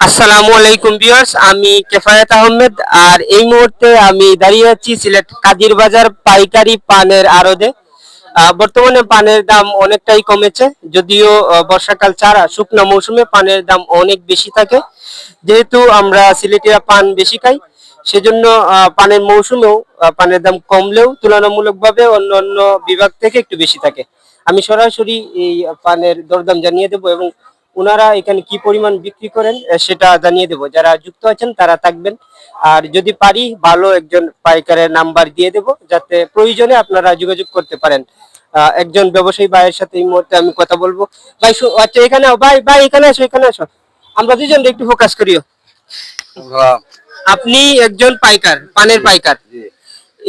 আসসালামু আলাইকুম ভিউয়ার্স আমি কেফায়েত আহমেদ আর এই মুহূর্তে আমি দাঁড়িয়ে আছি সিলেট কাদির বাজার পাইকারি পানের আহ, বর্তমানে পানের দাম অনেকটাই কমেছে যদিও বর্ষাকাল ছাড়া শুকনো মৌসুমে পানের দাম অনেক বেশি থাকে। যেহেতু আমরা সিলেটিরা পান বেশি খাই সেজন্য পানের মৌসুমেও পানের দাম কমলেও তুলনামূলকভাবে অন্য অন্য বিভাগ থেকে একটু বেশি থাকে। আমি সরাসরি এই পানের দরদাম জানিয়ে দেবো এবং ওনারা এখানে কি পরিমাণ বিক্রি করেন সেটা জানিয়ে দেবো। যারা যুক্ত আছেন তারা থাকবেন। আর যদি পারি ভালো একজন পাইকারের নাম্বার দিয়ে দেবো যাতে প্রয়োজনে আপনারা যোগাযোগ করতে পারেন। একজন ব্যবসায়ী ভাইয়ের সাথে এই মুহূর্তে আমি কথা বলব। ভাই আচ্ছা এখানে ভাই ভাই এখানে আসো এখানে আসো। আমরা দুজন একটু ফোকাস করিও। আপনি একজন পাইকার পানের পাইকার।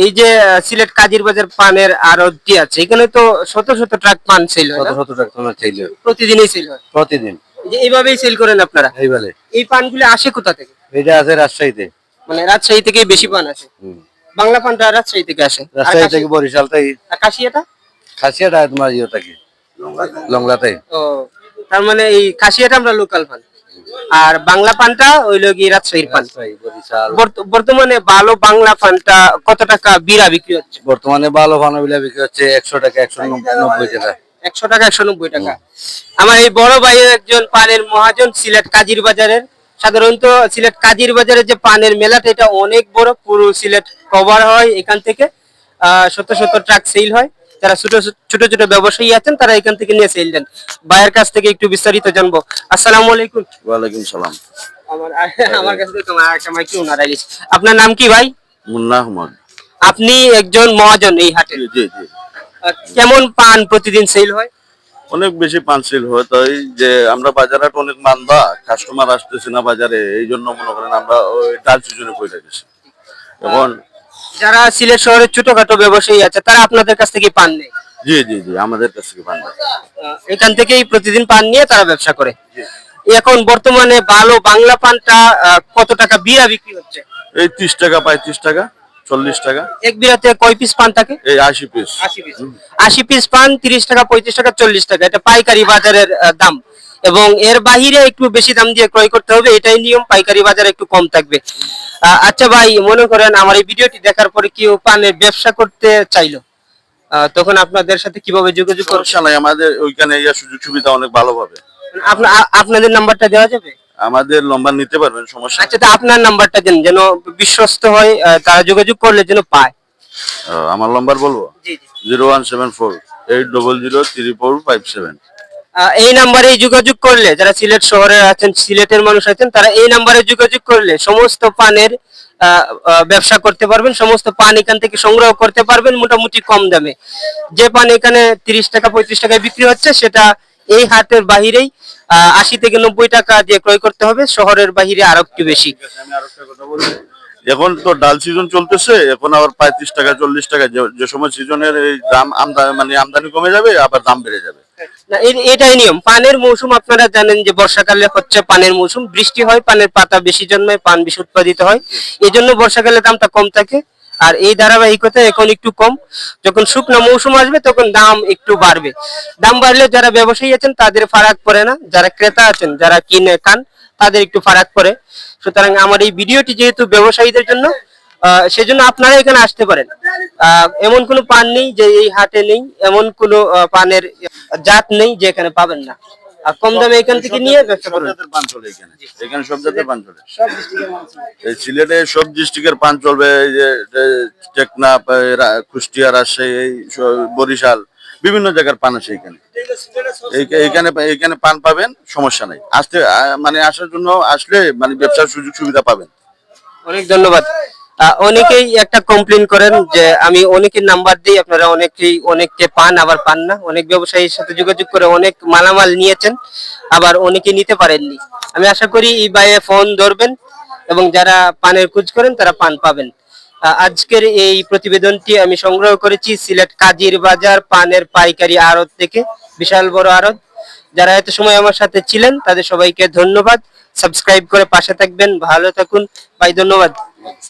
এই যে সিলেট কাজির বাজার পানের আড়তটি আছে? এখানে তো শত শত ট্রাক পান সেল হয় শত? শত টাকা তোলা চাইলে প্রতিদিনই সেল হয়? প্রতিদিন। এই যে এইভাবেই সেল করেন আপনারা? এইবারে এই পানগুলো আসে কোথা থেকে? এটা আছে রাজশাহীতে। মানে রাজশাহী থেকেই বেশি পান আসে? হুম। বাংলা পানটা রাজশাহী থেকে আসে? রাজশাহী থেকে বরিশাল থেকে আর কাশিয়াটা? খাসিয়াটা তোমার ইয়ে থাকে লংলাতে ও তার মানে এই কাশিয়াটা আমরা লোকাল পান। আর বাংলা পানটা হইল কি রাজশাহীর পান। বর্তমানে ভালো বাংলা পানটা কত টাকা বিড়া বিক্রি হচ্ছে? বর্তমানে ভালো ভানোবিলা বিক্রি হচ্ছে একশো টাকা একশো নব্বই টাকা। একশো টাকা একশো নব্বই টাকা। আমার এই বড় ভাইয়ের একজন পানের মহাজন সিলেট কাজির বাজারের। সাধারণত সিলেট কাজির বাজারের যে পানের মেলাটা এটা অনেক বড়। পুরো সিলেট কভার হয় এখান থেকে। আহ, শত শত ট্রাক সেল হয়। যারা ছোট ছোট ছোট ব্যবসায়ী আছেন তারা এখান থেকে নিয়ে সেল দেন। ভাইয়ের কাছ থেকে একটু বিস্তারিত জানব। আসসালামু আলাইকুম। ওয়ালাইকুম সালাম। আমার আমার কাছে তো তোমার একটা মাইক্রো ওনার আইলিস আপনার নাম কি ভাই? মুন্না আহমদ। আপনি একজন মহাজন এই হাটে। জি জি জি। কেমন পান প্রতিদিন সেল হয়? অনেক বেশি পানসিল হয়। তাই যে আমরা বাজার অনেক মান্দা কাস্টমার আসতেছে না বাজারে এই জন্য মনে করেন আমরা ওই ডাল সিজনে করে গেছি। এখন যারা সিলেট শহরের ছোটখাটো ব্যবসায়ী আছে তারা আপনাদের কাছ থেকে পান নেই? জি জি জি আমাদের কাছ থেকে পান। এখান থেকেই প্রতিদিন পান নিয়ে তারা ব্যবসা করে। এখন বর্তমানে ভালো বাংলা পানটা কত টাকা বিড়া বিক্রি হচ্ছে? এই ত্রিশ টাকা পঁয়ত্রিশ টাকা চল্লিশ টাকা। এক বিড়াতে কয় পিস পান থাকে এই আশি পিস আশি পিস আশি পিস পান তিরিশ টাকা পঁয়ত্রিশ টাকা চল্লিশ টাকা। এটা পাইকারি বাজারের দাম। এবং এর বাহিরে একটু বেশি দাম দিয়ে ক্রয় করতে হবে এটাই নিয়ম পাইকারি বাজারে একটু কম থাকবে। আচ্ছা ভাই মনে করেন আমার এই ভিডিওটি দেখার পরে কেউ পানের ব্যবসা করতে চাইলো? তখন আপনাদের সাথে কীভাবে যোগাযোগ নাই আমাদের ওইখানে সুযোগ সুবিধা অনেক ভালো পাবে। আ- আপনাদের নাম্বারটা দেওয়া যাবে? আমাদের লম্বা নিতে পারবেন সমস্যা আচ্ছা তা আপনার নাম্বারটা দেন যেন বিশ্বস্ত হয় তারা যোগাযোগ করলে যেন পায়। আমার লম্বার বলব? জি জি। Zero one seven four eight double zero three four five seven. এই নাম্বারে যোগাযোগ করলে, যারা সিলেট শহরে আছেন, সিলেটের মানুষ আছেন, তারা এই নাম্বারে যোগাযোগ করলে সমস্ত পানের ব্যবসা করতে পারবেন, সমস্ত পান এখান থেকে সংগ্রহ করতে পারবেন মোটামুটি কম দামে। যে পান এখানে তিরিশ টাকা, পঁয়ত্রিশ টাকায় বিক্রি হচ্ছে, সেটা এই হাটের বাহিরেই আশি থেকে নব্বই টাকা দিয়ে ক্রয় করতে হবে, শহরের বাহিরে আরও একটু বেশি। এখন তো ডাল সিজন চলতেছে, এখন আবার পঁয়ত্রিশ টাকা, চল্লিশ টাকা, যে- সময় সিজনের এই দাম আমদানি মানে আমদানি কমে যাবে, আবার দাম বেড়ে যাবে। এটাই নিয়ম। পানের মৌসুম আপনারা জানেন যে বর্ষাকালে হচ্ছে পানের মৌসুম, বৃষ্টি হয়, পানের পাতা বেশি জন্মায়, পান বেশি উৎপাদিত হয়। এই জন্য বর্ষাকালে দামটা কম থাকে। আর এই ধারাবাহিকতা এখন একটু কম। যখন শুকনো মৌসুম আসবে, তখন দাম একটু বাড়বে। দাম বাড়লে যারা ব্যবসায়ী আছেন, তাদের ফারাক পড়ে না। যারা ক্রেতা আছেন, যারা কিনে, খান তাদের একটু ফারাক পড়ে সুতরাং আমার এই ভিডিওটি যেহেতু ব্যবসায়ীদের জন্য আহ, সেজন্য আপনারা এখানে আসতে পারেন। আহ, এমন কোনো পান নেই যে এই হাটে নেই এমন কোনো আহ, পানের জাত নেই যে এখানে পাবেন না। আর কম দামে এখান থেকে নিয়ে ব্যবসা করুন। পান চলে এখানে। এখানে সব জাতের পান চলে। এই সিলেটে সব ডিস্ট্রিক্টের পান চলবে এই যে টেকনাফ কুষ্টিয়া রাজশাহী এই বরিশাল বিভিন্ন জায়গার পান আছে এখানে। এইখানে এইখানে পান পাবেন, সমস্যা নাই। আসতে মানে আসার জন্য আসলে মানে ব্যবসার সুযোগ সুবিধা পাবেন। অনেক ধন্যবাদ। অনেকেই একটা কমপ্লেন করেন যে আমি অনেকের নাম্বার দিই, আপনারা অনেকেই, অনেককে পান, আবার পান না। অনেক ব্যবসায়ীর সাথে যোগাযোগ করে অনেক মালামাল নিয়েছেন, আবার অনেকে নিতে পারেননি। আমি আশা করি এই বাইয়ে ফোন ধরবেন এবং যারা পানের খোঁজ করেন, তারা পান পাবেন। আজকের এই প্রতিবেদনটি আমি সংগ্রহ করেছি সিলেট কাজির বাজার পানের পাইকারি আড়ত থেকে, বিশাল বড় আড়ত। যারা এত সময় আমার সাথে ছিলেন, তাদের সবাইকে ধন্যবাদ। সাবস্ক্রাইব করে পাশে থাকবেন। ভালো থাকুন। ভাই, ধন্যবাদ।